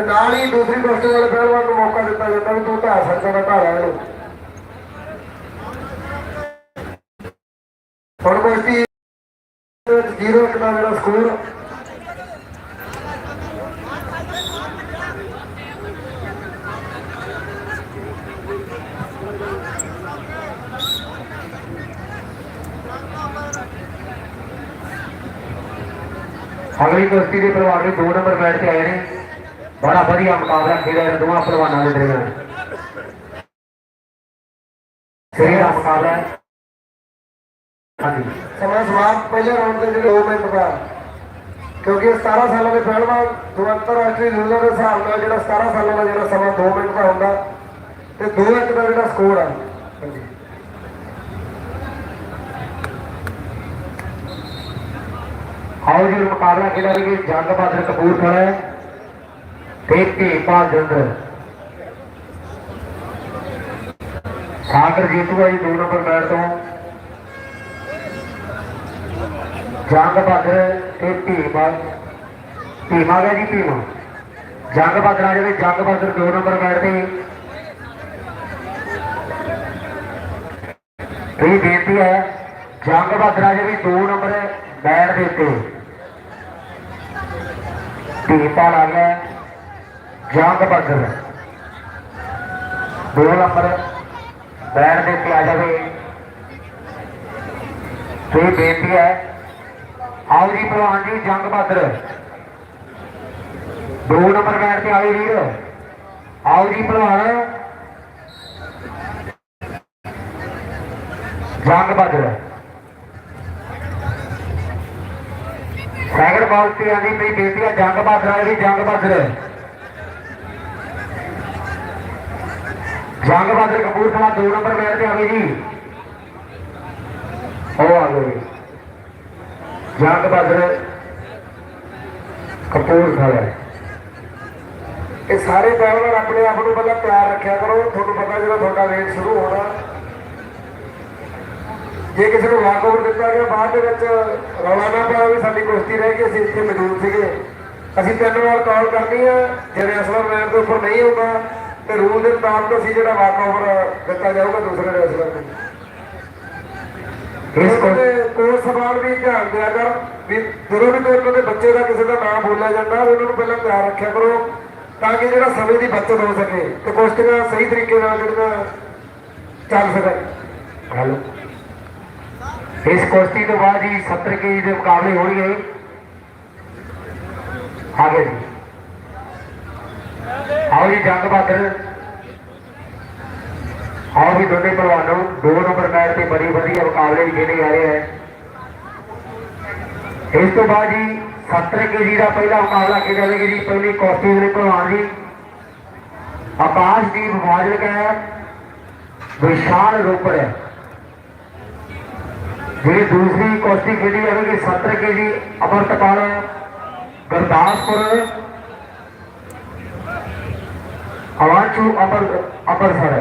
ਤੇ ਨਾਲ ਹੀ ਦੂਸਰੀ ਕੁਸ਼ਤੀ ਵਾਲੇ ਪਹਿਲਵਾਨ ਨੂੰ ਮੌਕਾ ਦਿੱਤਾ ਜਾਂਦਾ ਵੀ ਤੂੰ ਢਾ ਸਕਦਾ ਤਾਂ ਢਾ ਲੈ ਇਹਨੂੰ ਹੁਣ ਕੁਸ਼ਤੀ ਜ਼ੀਰੋ ਇੱਕ ਦਾ ਜਿਹੜਾ ਸਕੋਰ ਅਗਲੀ ਕੁਸ਼ਤੀ ਦੇ ਪਹਿਲਵਾਨ ਵੀ 2 ਨੰਬਰ ਮੈਚ ਤੇ ਆਏ ਨੇ। ਬੜਾ ਵਧੀਆ ਮੁਕਾਬਲਾ ਖੇਡਿਆ ਦੋਵਾਂ ਪਹਿਲਵਾਨਾਂ ਦੇ ਦਰਮਿਆਨ ਸਿਰੇ ਮੁਕਾਬਲਾ ਹਾਂਜੀ। ਸਮਾਂ ਸਮਾਪਤ, ਪਹਿਲੇ ਰਾਉਂਡ ਦੇ ਜਿਹੜੇ 2 ਮਿੰਟ ਦਾ ਕਿਉਂਕਿ 17 ਸਾਲਾਂ ਦੇ ਪਹਿਲਵਾਨ ਦੋ ਅੰਤਰਰਾਸ਼ਟਰੀ ਰੂਲਾਂ ਦੇ ਹਿਸਾਬ ਨਾਲ ਜਿਹੜਾ 17 ਸਾਲਾਂ ਦਾ ਜਿਹੜਾ ਸਮਾਂ 2 ਮਿੰਟ ਦਾ ਹੁੰਦਾ ਤੇ 2 ਮਿੰਟ ਦਾ ਜਿਹੜਾ ਸਕੋਰ ਆ। ਹਾਂਜੀ। ਆਓ ਜੀ, ਮੁਕਾਬਲਾ ਖੇਡਿਆ ਵੀ ਜੰਗ ਬਹਾਦਰ ਕਪੂਰਥਲਾ ਤੇ ਭੀਪਾਲ ਜੰਦਰ ਸਾਗਰ ਜੀਤੂਆ ਜੀ 2 ਨੰਬਰ ਮੈਚ ਤੋਂ ਜੰਗ ਬਹਾਦਰ ਤੇ ਭੀਪਾਲ ਭੀਮਾ ਗਿਆ ਜੀ ਭੀਮਾ ਜੰਗ ਬਹਾਦਰ ਆ ਜਾਵੇ ਜੰਗ ਬਹਾਦਰ 2 ਨੰਬਰ ਮੈਚ ਤੇ ਇਹ ਬੇਨਤੀ ਹੈ ਜੰਗ ਬਹਾਦਰ ਆ ਜਾਵੇ 2 ਨੰਬਰ ਮੈਚ ਦੇ ਉੱਤੇ ਭੀਪਾਲ ਆ ਗਿਆ ਜੰਗ ਬਹਾਦਰ ਦੋ ਨੰਬਰ, ਬੈਠ ਦੇ ਕੇ ਆ ਜਾਵੇ ਤੇ ਬੇਨਤੀ ਹੈ ਆਓ ਜੀ ਭਲਵਾਨ ਜੀ, ਜੰਗ ਬਹਾਦਰ। ਦੋ ਨੰਬਰ ਬੈਠ ਤੇ ਆਏ ਵੀਰ। ਆਓ ਜੀ ਭਲਵਾਨ। ਜੰਗ ਬਹਾਦਰ। ਸੈਕੰਡ ਬਾਲ ਤੇ ਆਂਦੀ ਮੇਰੀ ਬੇਨਤੀ ਹੈ, ਜੰਗ ਬਹਾਦਰ ਆ ਜੰਗ ਬਹਾਦਰ। ਜੰਗ ਬਹਾਦਰ ਕਪੂਰਥਲਾ ਦੋ ਨੰਬਰ ਮੈਚ ਤੇ ਆ ਜੀ। ਉਹ ਆ ਗਏ ਜੰਗ ਬਹਾਦਰ ਕਪੂਰਥਲਾ। ਇਹ ਸਾਰੇ ਪਹਿਲਵਾਨ ਆਪਣੇ ਆਪ ਨੂੰ ਪਹਿਲਾਂ ਤਿਆਰ ਰੱਖਿਆ ਕਰੋ। ਤੁਹਾਨੂੰ ਪਤਾ ਜਦੋਂ ਤੁਹਾਡਾ ਰੇਟ ਸ਼ੁਰੂ ਹੋਣਾ। ਜੇ ਕਿਸੇ ਨੂੰ ਵਾਕਓਵਰ ਦਿੱਤਾ ਗਿਆ, ਬਾਅਦ ਦੇ ਵਿੱਚ ਰੌਲਾ ਨਾ ਪਾਓ ਵੀ ਸਾਡੀ ਕੁਸ਼ਤੀ ਰਹਿ ਗਈ, ਅਸੀਂ ਇੱਥੇ ਮੌਜੂਦ ਸੀਗੇ। ਅਸੀਂ ਤਿੰਨ ਵਾਰ ਕਾਲ ਕਰਨੀ ਆ। ਜੇ ਰੈਸਲਰ ਮੈਨ ਦੇ ਉੱਪਰ ਨਹੀਂ ਹੁੰਦਾ ਤੇ ਰੂਲ ਦੇ ਮੁਤਾਬਕ ਅਸੀਂ ਜਿਹੜਾ ਵਾਕਓਵਰ ਦਿੱਤਾ ਜਾਊਗਾ ਦੂਸਰੇ ਰੈਸਲਰ ਨੂੰ ਕੋ ਕੋਲ ਸਵਾਲ ਵੀ ਧਿਆਨ ਦਿਆ ਕਰ ਵੀ ਜਦੋਂ ਵੀ ਕੋਈ ਦੇ ਬੱਚੇ ਦਾ ਕਿਸੇ ਦਾ ਨਾਮ ਬੋਲਿਆ ਜਾਂਦਾ ਉਹਨਾਂ ਨੂੰ ਪਹਿਲਾਂ ਤਿਆਰ ਰੱਖਿਆ ਕਰੋ ਤਾਂ ਕਿ ਜਿਹੜਾ ਸਮੇਂ ਦੀ ਬਚਤ ਹੋ ਸਕੇ ਤੇ ਕੁਸ਼ਤੀਆਂ ਸਹੀ ਤਰੀਕੇ ਨਾਲ ਜਿਹੜੀਆਂ ਚੱਲ ਸਕਣ। ਹੈਲੋ ਇਸ ਕੁਸ਼ਤੀ ਤੋਂ ਬਾਅਦ ਜੀ 70 ਕੇਜੀ ਦੇ ਮੁਕਾਬਲੇ ਹੋਣਗੇ ਆਗੇ ਜੀ। ਆਓ ਜੀ, ਜੰਗ ਬਹਾਦਰ। ਆਓ ਵੀ ਦੋਨੇ ਪਹਿਲਵਾਨੋਂ ਦੋ ਨੰਬਰ ਮੈਚ ਤੇ ਬੜੀ ਵਧੀਆ ਮੁਕਾਬਲੇ ਵੀ ਖੇਡੇ ਜਾ ਰਹੇ ਹੈ। ਇਸ ਤੋਂ ਬਾਅਦ ਜੀ 70 ਕੇਜੀ ਦਾ ਪਹਿਲਾ ਮੁਕਾਬਲਾ ਖੇਡਿਆ ਜਾਵੇਗਾ ਜੀ, ਪਹਿਲੀ ਕੁਸ਼ਤੀ ਦੇ ਪਹਿਲਵਾਨ ਜੀ। ਆਕਾਸ਼ਦੀਪ ਫਾਜ਼ਿਲਕਾ ਹੈ, ਵਿਸ਼ਾਲ ਰੋਪੜ ਹੈ। ਜਿਹੜੀ ਦੂਸਰੀ ਕੌਸ਼ੀ ਖੇਡੀ ਜਾਵੇਗੀ 70 ਕੇਜੀ ਅਮਰਤਪਾਲ, ਗੁਰਦਾਸਪੁਰ। ਅਵਾਂਚੂ ਅਮਰ ਅੰਮ੍ਰਿਤਸਰ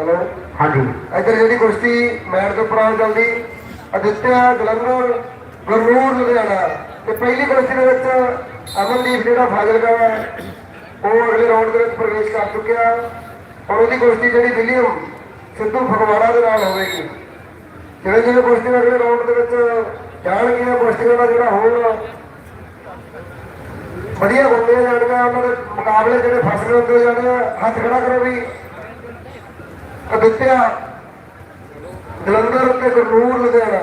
ਹਲੋ। ਹਾਂਜੀ। ਇੱਧਰ ਜਿਹੜੀ ਕੁਸ਼ਤੀ ਮੈਟ ਦੇ ਉੱਪਰ ਆ ਜਲਦੀ ਅਦਿੱਤਿਆ ਜਲੰਧਰ ਗੁਰਨੂਰ ਲੁਧਿਆਣਾ। ਤੇ ਪਹਿਲੀ ਕੁਸ਼ਤੀ ਦੇ ਵਿੱਚ ਅਮਨਦੀਪ ਜਿਹੜਾ ਫਾਜ਼ਿਲਕਾ ਹੈ ਉਹ ਅਗਲੇ ਰਾਊਂਡ ਦੇ ਵਿੱਚ ਪ੍ਰਵੇਸ਼ ਕਰ ਚੁੱਕਿਆ। ਔਰ ਉਹਦੀ ਕੁਸ਼ਤੀ ਜਿਹੜੀ ਵਿਲੀਅਮ ਸਿੱਧੂ ਫਗਵਾੜਾ ਦੇ ਨਾਲ ਹੋਵੇਗੀ। ਜਿਹੜੇ ਜਿਹੜੇ ਕੁਸ਼ਤੀ ਅਗਲੇ ਰਾਊਂਡ ਦੇ ਵਿੱਚ ਜਾਣਗੀਆਂ ਕੁਸ਼ਤੀਆਂ ਦਾ ਜਿਹੜਾ ਹੋਰ ਵਧੀਆ ਹੁੰਦੀਆਂ ਜਾਣੀਆਂ, ਉਹਨਾਂ ਦੇ ਮੁਕਾਬਲੇ ਜਿਹੜੇ ਫਸਲੇ ਹੁੰਦੇ ਆ, ਹੱਥ ਖੜਾ ਕਰੋ ਵੀ। ਅਦਿੱਤਿਆ, ਜਲੰਧਰ ਤੇ ਗੁਰਨੂਰ, ਲੁਧਿਆਣਾ।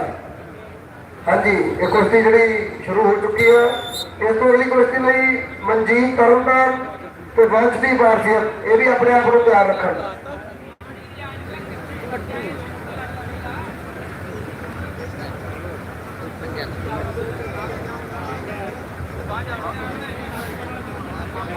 ਹਾਂਜੀ, ਇਹ ਕੁਸ਼ਤੀ ਜਿਹੜੀ ਸ਼ੁਰੂ ਹੋ ਚੁੱਕੀ ਹੈ। ਇਸ ਤੋਂ ਅਗਲੀ ਕੁਸ਼ਤੀ ਲਈ ਮਨਜੀਤ ਤਰਨਦਾਰ ਤੇ ਵੰਸ਼ ਦੀ ਇਹ ਵੀ ਆਪਣੇ ਆਪ ਨੂੰ ਤਿਆਰ ਰੱਖਣ।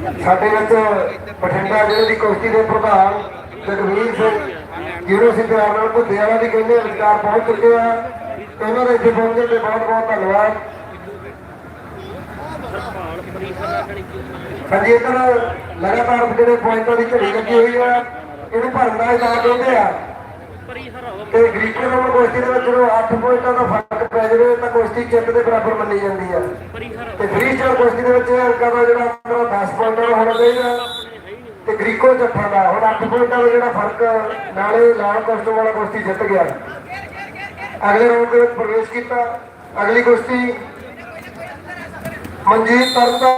ਸਾਡੇ ਵਿੱਚ ਬਠਿੰਡਾ ਜ਼ਿਲ੍ਹੇ ਦੀ ਕੁਸ਼ਤੀ ਦੇ ਪ੍ਰਧਾਨ ਜਗਵੀਰ ਸਿੰਘ ਯੂਨੀਵਰਸਿਟੀ ਆਰਨਲ ਭੁੱਦੇ ਵਾਲਾ ਦੀ ਕਹਿੰਦੇ ਵਿਚਾਰ ਪਹੁੰਚ ਚੁੱਕੇ ਆ। ਉਹਨਾਂ ਦੇ ਇੱਥੇ ਪਹੁੰਚਣ ਤੇ ਬਹੁਤ ਬਹੁਤ ਧੰਨਵਾਦ। ਹਾਂਜੀ, ਇੱਧਰ ਲਗਾਤਾਰ ਜਿਹੜੇ ਪੁਆਇੰਟਾਂ ਦੀ ਝੜੀ ਲੱਗੀ ਹੋਈ ਆ, ਇਹਨੂੰ ਭਰਨ ਦਾ ਇਜਾਜ਼ਤ ਦਿੰਦੇ ਆ। ਤੇ ਗ੍ਰੀਕੋ ਰੋਡ ਕੁਸ਼ਤੀ ਦੇ ਵਿੱਚ ਜਦੋਂ 8 ਪੁਆਇੰਟਾਂ ਦਾ ਫ਼ਰਕ ਪੈ ਜਾਵੇ ਤਾਂ ਕੁਸ਼ਤੀ ਜਿੱਤ ਦੇ ਬਰਾਬਰ ਮੰਨੀ ਜਾਂਦੀ ਆ। ਤੇ ਫ੍ਰੀ ਸਟਾਈਲ ਕੁਸ਼ਤੀ ਦੇ ਵਿੱਚ ਇਹ ਅੰਕਾਂ ਦਾ ਜਿਹੜਾ ਅੰਤਰ 10 ਪੁਆਇੰਟਾਂ ਦਾ ਹੋਣਾ ਚਾਹੀਦਾ। ਤੇ ਗ੍ਰੀਕੋ ਜੱਫਾ ਦਾ ਹੁਣ 8 ਪੁਆਇੰਟਾਂ ਦਾ ਜਿਹੜਾ ਫ਼ਰਕ ਨਾਲੇ ਲਾਲ ਕੋਸਟੋ ਵਾਲਾ ਕੁਸ਼ਤੀ ਜਿੱਤ ਗਿਆ। ਅਗਲੇ ਰਾਊਂਡ ਦੇ ਵਿੱਚ ਪ੍ਰਵੇਸ਼ ਕੀਤਾ। ਅਗਲੀ ਕੁਸ਼ਤੀ ਮਨਜੀਤ ਤਰਤਾ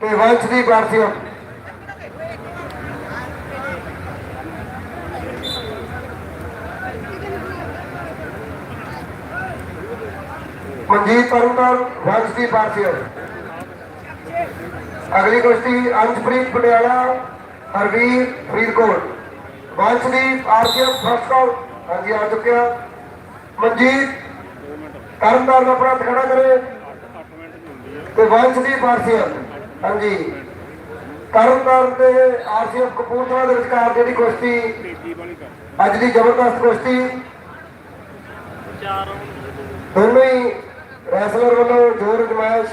ਤੇ ਵੰਸ਼ਦੀਪ ਆਰਸੀਐਮ ਮਨਜੀਤ ਤਰਨਤਾਰਨ ਵੰਸ਼ਦੀਪ ਆਰਸੀਐਮ ਅਗਲੀ ਕੁਸ਼ਤੀ Anshpreet Patiala, Harveer Faridkot. Vanshdeep RCM first call ਹਾਂਜੀ, ਆ ਚੁੱਕਿਆ। ਮਨਜੀਤ, ਤਰਨਤਾਰਨ ਆਪਣਾ ਹੱਥ ਖੜਾ ਕਰੇ। ਤੇ ਵੰਸ਼ਦੀਪ ਆਰਸੀਐਮ ਹਾਂਜੀ। ਤਰਨਤਾਰਨ ਤੇ ਆਰਸੀਐਮ ਕਪੂਰਥਲਾ ਦੇ ਵਿਚਕਾਰ ਜਿਹੜੀ ਕੁਸ਼ਤੀ, ਅੱਜ ਦੀ ਜ਼ਬਰਦਸਤ ਕੁਸ਼ਤੀ, ਦੋਨੋਂ ਰੈਸਲਰ ਵੱਲੋਂ ਜ਼ੋਰ ਅਜਮਾਇਸ਼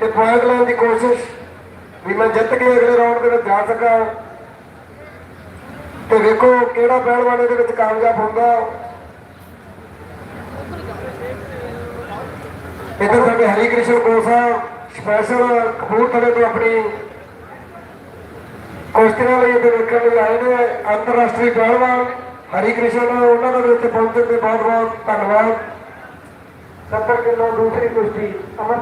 ਤੇ ਪੁਆਇੰਟ ਲੈਣ ਦੀ ਕੋਸ਼ਿਸ਼ ਵੀ ਮੈਂ ਜਿੱਤ ਕੇ ਅਗਲੇ ਰਾਊਂਡ ਦੇ ਵਿੱਚ ਜਾ ਸਕਾਂ। ਤੇ ਵੇਖੋ ਕਿਹੜਾ ਪਹਿਲਵਾਨ ਇਹਦੇ ਵਿੱਚ ਕਾਮਯਾਬ ਹੁੰਦਾ। ਇੱਧਰ ਸਾਡੇ ਹਰੀ ਕ੍ਰਿਸ਼ਨ ਕੋਸਾ ਸਪੈਸ਼ਲ ਕਪੂਰਥਲੇ ਤੋਂ ਆਪਣੀ ਕੁਸ਼ਤੀਆਂ ਲਈ ਇੱਥੇ ਵੇਖਣ ਲਈ ਆਏ ਨੇ। ਅੰਤਰਰਾਸ਼ਟਰੀ ਪਹਿਲਵਾਨ ਹਰੀ ਕ੍ਰਿਸ਼ਨ ਉਹਨਾਂ ਦਾ ਵੀ ਇੱਥੇ ਪਹੁੰਚਣ ਤੇ ਬਹੁਤ ਬਹੁਤ ਧੰਨਵਾਦ। 70 ਕਿਲੋ ਦੂਸਰੀ ਕੁਸ਼ਤੀ ਅਮਰ